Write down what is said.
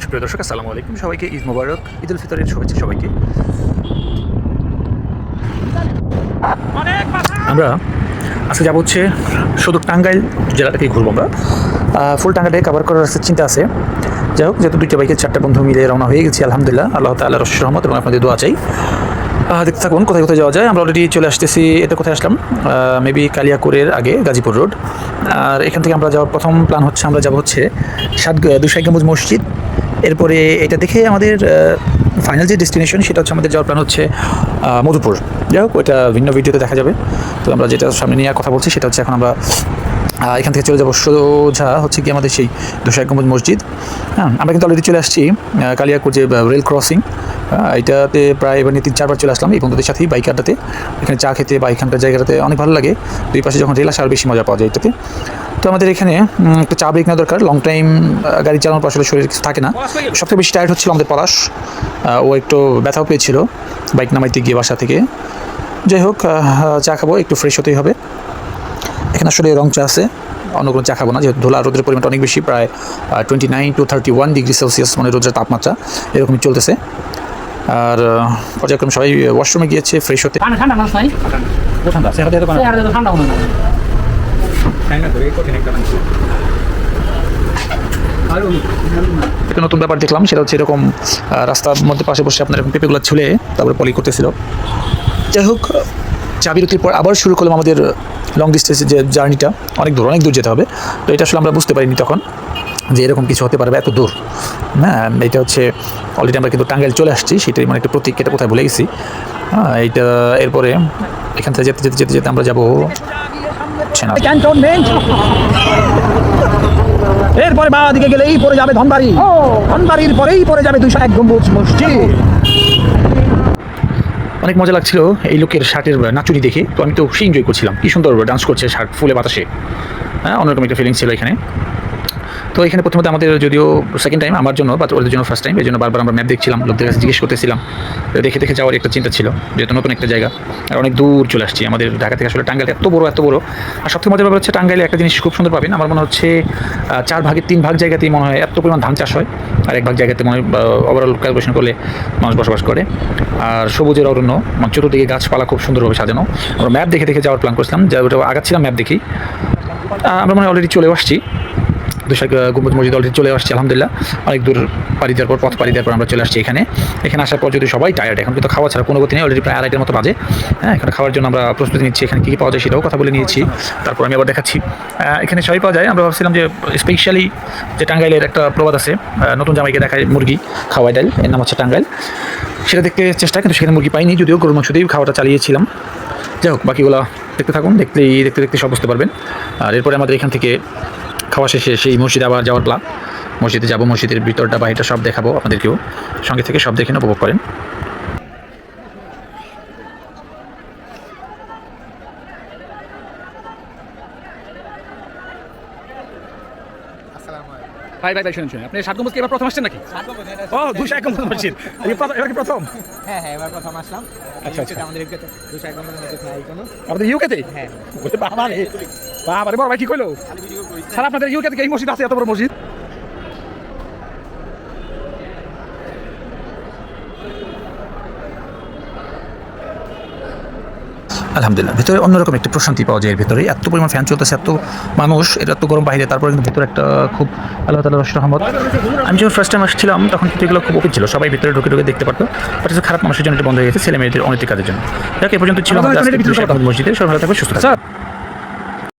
সুপ্রিয় দর্শক, আসসালামু আলাইকুম। সবাইকে ঈদ মোবারক, ঈদ উল ফিতরের শুভেচ্ছা সবাইকে। আমরা আজকে যাব হচ্ছে শুধু টাঙ্গাইল জেলাটাকে ঘুরবো আমরা। ফুল টাঙ্গাইলে কভার করার চিন্তা আছে। যাই হোক, যেহেতু দুইটা বাইকের চারটা বন্ধু মিলে রওনা হয়ে গেছি, আলহামদুলিল্লাহ। আল্লাহ তাল্লাহ রহমত এবং আপনাদের দোয়া চাই। দেখতে থাকুন, কোথায় কোথায় যাওয়া যায়। আমরা অলরেডি চলে আসতেছি, এটা কোথায় আসলাম? মেবি কালিয়াকুরের আগে, গাজীপুর রোড আর এখান থেকে আমরা যাওয়ার প্রথম প্ল্যান হচ্ছে, আমরা যাব হচ্ছে সাত দুশাই মসজিদ। এরপরে এটা দেখে আমাদের ফাইনাল যে ডেস্টিনেশন সেটা হচ্ছে আমাদের যাওয়ার প্ল্যান হচ্ছে মধুপুর। যাই হোক ওইটা ভিন্ন ভিডিওতে দেখা যাবে। তো আমরা যেটা সামনে নিয়ে কথা বলছি, সেটা হচ্ছে এখন আমরা এখান থেকে চলে যাব সোজা হচ্ছে কি আমাদের সেই দুশাই গম্বুজ মসজিদ। হ্যাঁ আমরা কিন্তু অলরেডি চলে আসছি কালিয়াকুর যে রেল ক্রসিং এটাতে প্রায় এবার নিয়ে তিন, চারবার চলে আসলাম এই বন্ধুদের সাথেই বাইক আড্ডাতে। এখানে চা খেতে বা এখানকার জায়গাটাতে অনেক ভালো লাগে। দুই পাশে যখন রেল আসে বেশি মজা পাওয়া যায় এটাতে। তো আমাদের এখানে একটা চা ব্রেক নেওয়া দরকার। লং টাইম গাড়ি চালানোর পর আসলে শরীর কিছু থাকে না। সবথেকে বেশি টায়ার্ড হচ্ছিল আমাদের পলাশ। ও একটু ব্যথাও পেয়েছিল। বাইক নামাইতে গিয়ে বাসা থেকে। যাই হোক চা খাব, একটু ফ্রেশ হতেই হবে। এখানে আসলে রং চা আছে। অন্য কোনো চা খাব না যেহেতু ধুলা রোদের পরিমাণটা অনেক বেশি প্রায় twenty nine to thirty one degree Celsius মানে রোদের তাপমাত্রা এরকমই চলতেছে। আর পর্যায়ক্রমে সবাই ওয়াশরুমে গিয়েছে ফ্রেশ হতে। একটা নতুন ব্যাপার দেখলাম সেটা হচ্ছে এরকম রাস্তার মধ্যে পাশে বসে আপনার এরকম পেঁপেগুলো ছুলে তারপরে পলি করতেছিল। যাই হোক চা বিরতির পর আবার শুরু করলাম আমাদের লং ডিস্টেন্সের যে জার্নিটা অনেক দূর অনেক দূর যেতে হবে। তো এটা আসলে আমরা বুঝতে পারিনি তখন যে এরকম কিছু হতে পারবে এত দূর। হ্যাঁ এটা হচ্ছে অলরেডি আমরা কিন্তু টাঙ্গাইল চলে আসছি, সেটাই মানে একটা প্রতীক, এটা কোথায় ভুলে গেছি। হ্যাঁ এইটা এরপরে এখান থেকে যেতে যেতে যেতে যেতে আমরা যাব এরপরে বাঁ দিকে গেলেই পড়ে যাবে ধনবাড়ি। ধনবাড়ির পরেই পড়ে যাবে দুইশো এক গম্বুজ মসজিদ। অনেক মজা লাগছিল এই লোকের শার্টের নাচুরি দেখে। তো আমি তো সেই এনজয় করছিলাম। কি সুন্দর ডান্স করছে শার্ট, ফুলে বাতাসে। হ্যাঁ অন্যরকম একটা ফিলিংস ছিল এখানে। তো এখানে প্রথমত আমাদের যদিও সেকেন্ড টাইম আমার জন্য বা ওদের জন্য ফার্স্ট টাইম এই জন্য বারবার আমরা ম্যাপ দেখছিলাম, লোকদের কাছে জিজ্ঞেস করতেছিলাম। দেখে দেখে যাওয়ার একটা চিন্তা ছিল যেহেতু নতুন একটা জায়গা। আর অনেক দূর চলে আসছি, আমাদের ঢাকা থেকে আসলে টাঙ্গাইল এত বড় এত বড়। আর সবথেকে মজার ব্যাপার হচ্ছে টাঙ্গাইলে একটা জিনিস খুব সুন্দর পাবেন, আমার মনে হচ্ছে চার ভাগের তিন ভাগ জায়গাতেই মনে হয় এত পরিমাণ ধান চাষ হয়, আর এক ভাগ জায়গাতে মনে হয় ওভারঅল ক্যালকুলেশন করলে মানুষ বসবাস করে। আর সবুজের অরণ্য মানে চতুর্দিকে গাছপালা খুব সুন্দরভাবে সাজানো। আমরা ম্যাপ দেখে দেখে যাওয়ার প্ল্যান করছিলাম, যা ওটা আগাচ্ছিলাম ম্যাপ দেখি আমরা মনে অলরেডি চলে আসছি। দুশাক গম্বুজ মসজিদ অলরেডি চলে আসছি, আলহামদুলিল্লাহ। অনেক দূর পাড়ি দেওয়ার পর, পথ পাড়ি দেওয়ার পর আমরা চলে আসছি এখানে। এখানে আসার পর যদি সবাই টায়ার্ড এখন কিন্তু খাওয়া ছাড়া কোনো গতি নেই অলরেডি প্রায় আড়াইটার মতো বাজে। হ্যাঁ এখানে খাওয়ার জন্য আমরা প্রস্তুতি নিচ্ছি, এখানে কী কী পাওয়া যায় সেটাও কথা বলে নিয়েছি। তারপর আমি আবার দেখাচ্ছি। এখানে সবাই পাওয়া যায়, আমরা ভাবছিলাম যে স্পেশালি যে টাঙ্গাইলের একটা প্রবাদ আছে নতুন জামাইকে দেখায় মুরগি, খাওয়াই ডাল, এর নাম হচ্ছে টাঙ্গাইল। সেটা দেখতে চেষ্টা, কিন্তু সেখানে মুরগি পাইনি, যদিও গরুর মাংস দিয়েই খাওয়াটা চালিয়েছিলাম। যাই হোক, বাকিগুলো দেখতে থাকুন, দেখতেই, দেখতে দেখতে সব বুঝতে পারবেন। আর এরপরে আমাদের এখান থেকে খাওয়া শেষে সেই মসজিদে আবার যাওয়ার প্ল্যান মসজিদে যাব মসজিদের ভিতরটা বাহিরটা সব দেখাবো আপনাদেরকেও। সঙ্গে থেকে সব দেখে উপভোগ করেন। ভাই ভাই ভাই শুনুন শুনুন। আপনি এবার প্রথম আসছেন নাকি? ও দুশো এক গম্বুজ মসজিদ। প্রথম- এবার কি প্রথম? হ্যাঁ হ্যাঁ এবার প্রথম আসলাম। আচ্ছা, আচ্ছা। আমাদের এদিকে দুশো এক নম্বরের মধ্যে নাই কোনো। আমাদের ইউকেতে হ্যাঁ। বাবা রে বাবা রে বড় ভাই কি কইলো? স্যার আপনাদের ইউকে থেকে এই মসজিদ আছে এত বড় মসজিদ। আলহামদুলিল্লাহ ভিতরে অন্যরকম একটি প্রশান্তি পাওয়া যায় এর ভিতরে। এত পরিমাণ ফ্যান চলতেছে এত মানুষ এটা এত গরম বাইরে তারপরে কিন্তু ভিতরে একটা খুব আল্লাহ তালা রস রহমত। আমি যখন ফার্স্ট টাইম আসছিলাম তখন কিন্তু এগুলো খুব ওপেন ছিল সবাই ভিতরে ঢুকে ঢুকে দেখতে পারতো। বাট এটা খারাপ মানুষের জন্য এটা বন্ধ হয়ে গেছে ছেলে মেয়েদের অনৈতিক কাজের জন্য। যাক এ পর্যন্ত ছিল আমাদের মসজিদে সবাই ভালো থাকবে সুস্থ থাকবে